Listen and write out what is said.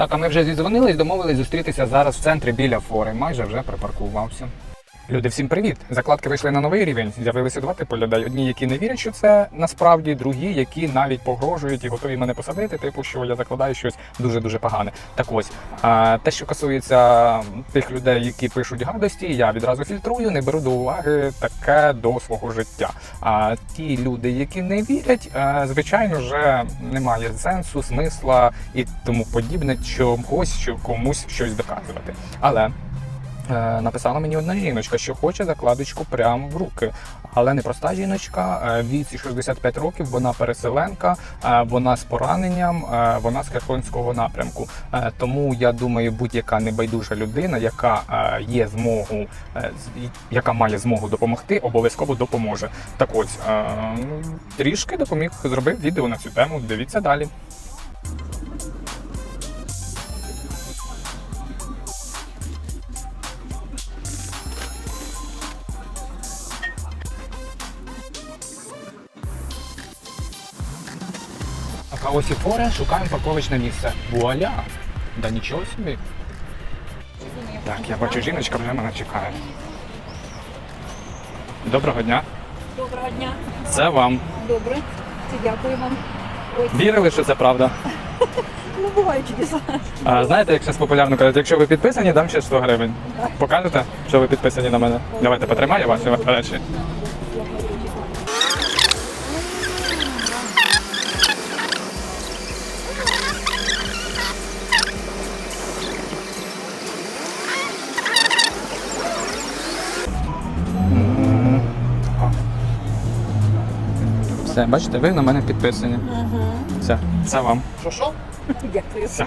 Так, а ми вже зідзвонились, домовились зустрітися зараз в центрі біля фори. Майже вже припаркувався. Люди, всім привіт! Закладки вийшли на новий рівень. З'явилися два типи людей. Одні, які не вірять, що це насправді, другі, які навіть погрожують і готові мене посадити, типу, що я закладаю щось дуже дуже погане. Так ось те, що стосується тих людей, які пишуть гадості, я відразу фільтрую, не беру до уваги таке до свого життя. А ті люди, які не вірять, е, звичайно, вже немає сенсу, смисла і тому подібне, чогось, що комусь щось доказувати. Але написала мені одна жіночка, що хоче закладочку прямо в руки. Але не проста жіночка, е, віці 65 років, вона переселенка, е, вона з пораненням, е, вона з Херсонського напрямку. Е, Тому я думаю, будь-яка небайдужа людина, яка е, є змогу, е, яка має змогу допомогти, обов'язково допоможе. Так ось е, трішки допоміг, зробив відео на цю тему. Дивіться далі. А ось і фора, шукаємо парковочне місце. Вуаля! Да нічого собі. Так, я бачу, жіночка вже мене чекає. Доброго дня. Доброго дня. Це вам. Добре. Це дякую вам. Ой, Вірили, що це правда? ну бувають чудеса. А, знаєте, як зараз популярно кажуть, якщо ви підписані, дам ще 100 гривень. Покажете, що ви підписані на мене? Давайте потримаю ваші речі. Все, бачите, ви на мене підписані. Все, це вам. Дякую. Все.